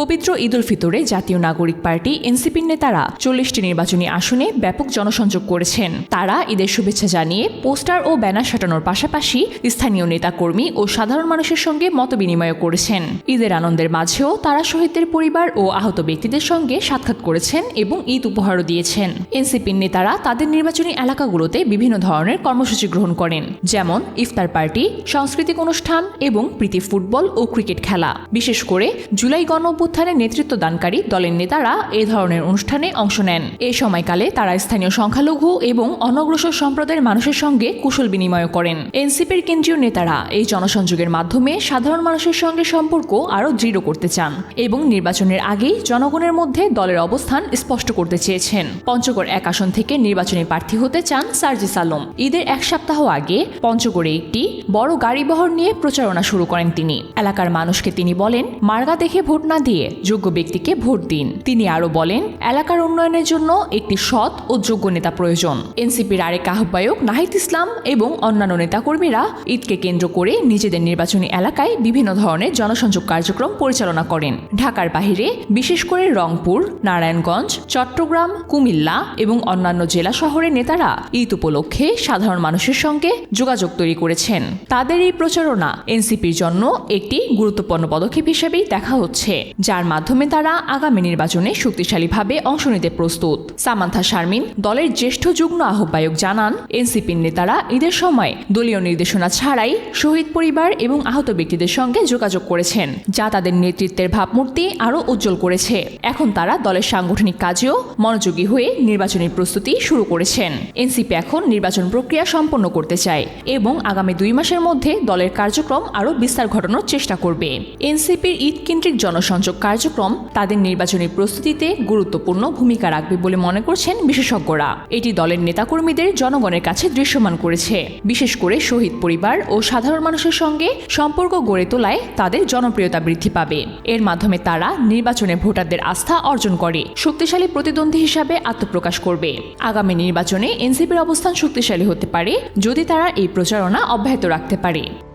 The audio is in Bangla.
পবিত্র ঈদ উল ফিতরে জাতীয় নাগরিক পার্টি, এনসিপির নেতারা চল্লিশটি নির্বাচনী আসনে ব্যাপক জনসংযোগ করেছেন। তারা ঈদের শুভেচ্ছা জানিয়ে পোস্টার ও ব্যানার সাটানোর পাশাপাশি স্থানীয় নেতাকর্মী ও সাধারণ মানুষের সঙ্গে মতবিনিময় করেছেন। ঈদের আনন্দের মাঝেও তারা শহীদদের পরিবার ও আহত ব্যক্তিদের সঙ্গে সাক্ষাৎ করেছেন এবং ঈদ উপহারও দিয়েছেন। এনসিপির নেতারা তাদের নির্বাচনী এলাকাগুলোতে বিভিন্ন ধরনের কর্মসূচি গ্রহণ করেন, যেমন ইফতার পার্টি, সাংস্কৃতিক অনুষ্ঠান এবং প্রীতি ফুটবল ও ক্রিকেট খেলা। বিশেষ করে জুলাই গণ অভ্যুত্থানে নেতৃত্ব দানকারী দলের নেতারা এ ধরনের অনুষ্ঠানে অংশ নেন। এ সময়কালে তারা স্থানীয় সংখ্যালঘু এবং অনগ্রসর সম্প্রদায়ের মানুষের সঙ্গে কুশল বিনিময় করেন। এনসিপির কেন্দ্রীয় নেতারা এই জনসংযোগের মাধ্যমে সাধারণ মানুষের সঙ্গে সম্পর্ক আরও দৃঢ় করতে চান এবং নির্বাচনের আগেই জনগণের মধ্যে দলের অবস্থান স্পষ্ট করতে চেয়েছেন। পঞ্চগড় এক আসন থেকে নির্বাচনী প্রার্থী হতে চান সার্জিস আলম ঈদের এক সপ্তাহ আগে পঞ্চগড়ে একটি বড় গাড়িবহর নিয়ে প্রচারণা শুরু করেন তিনি। এলাকার মানুষকে তিনি বলেন, মার্গা দেখে ভোট না দিয়ে যোগ্য ব্যক্তিকে ভোট দিন। তিনি আরও বলেন, এলাকার উন্নয়নের জন্য একটি সৎ ও যোগ্য নেতা প্রয়োজন। এনসিপির আরেক আহ্বায়ক নাহিদ ইসলাম এবং অন্যান্য নেতাকর্মীরা ঈদকে কেন্দ্র করে নিজেদের নির্বাচনী এলাকায় বিভিন্ন ধরনের জনসংযোগ কার্যক্রম পরিচালনা করেন। ঢাকার বাহিরে বিশেষ করে রংপুর, নারায়ণগঞ্জ, চট্টগ্রাম, কুমিল্লা এবং অন্যান্য জেলা শহরের নেতারা ঈদ উপলক্ষে সাধারণ মানুষের সঙ্গে যোগাযোগ তৈরি করেছেন। তাদের এই প্রচারণা এনসিপির জন্য একটি গুরুত্বপূর্ণ পদক্ষেপ হিসেবেই দেখা হচ্ছে। যার মাধ্যমে তারা আগামী নির্বাচনে শক্তিশালীভাবে অংশ নিতে প্রস্তুত। সামান্থা শারমিন, দলের জ্যেষ্ঠ যুগ্ম আহ্বায়ক জানান, এনসিপির নেতারা ঈদের সময় দলীয় নির্দেশনা ছাড়াই শহীদ পরিবার এবং আহত ব্যক্তিদের সঙ্গে যোগাযোগ করেছেন, যা তাদের নেতৃত্বের ভাবমূর্তি আরও উজ্জ্বল করেছে। এখন তারা দলের সাংগঠনিক কাজেও মনোযোগী হয়ে নির্বাচনী প্রস্তুতি শুরু করেছেন। এনসিপি এখন নির্বাচন প্রক্রিয়া সম্পন্ন করতে চায় এবং আগামী দুই মাসের মধ্যে দলের কার্যক্রম আরও বিস্তার ঘটানোর চেষ্টা করবে। এনসিপির ঈদ কেন্দ্রিক জনসংযোগ কার্যক্রম তাদের নির্বাচনী প্রস্তুতিতে গুরুত্বপূর্ণ ভূমিকা রাখবে বলে মনে করছেন বিশেষজ্ঞরা। এটি দলের নেতাকর্মীদের জনগণের কাছে দৃশ্যমান করেছে। বিশেষ করে শহীদ পরিবার ও সাধারণ মানুষের সঙ্গে সম্পর্ক গড়ে তোলায় তাদের জনপ্রিয়তা বৃদ্ধি পাবে। এর মাধ্যমে তারা নির্বাচনে ভোটারদের আস্থা অর্জন করে, শক্তিশালী প্রতিদ্বন্দ্বী হিসাবে আত্মপ্রকাশ করবে। আগামী নির্বাচনে এনসিপির অবস্থান শক্তিশালী হতে পারে, যদি তারা এই প্রচারণা অব্যাহত রাখতে পারে।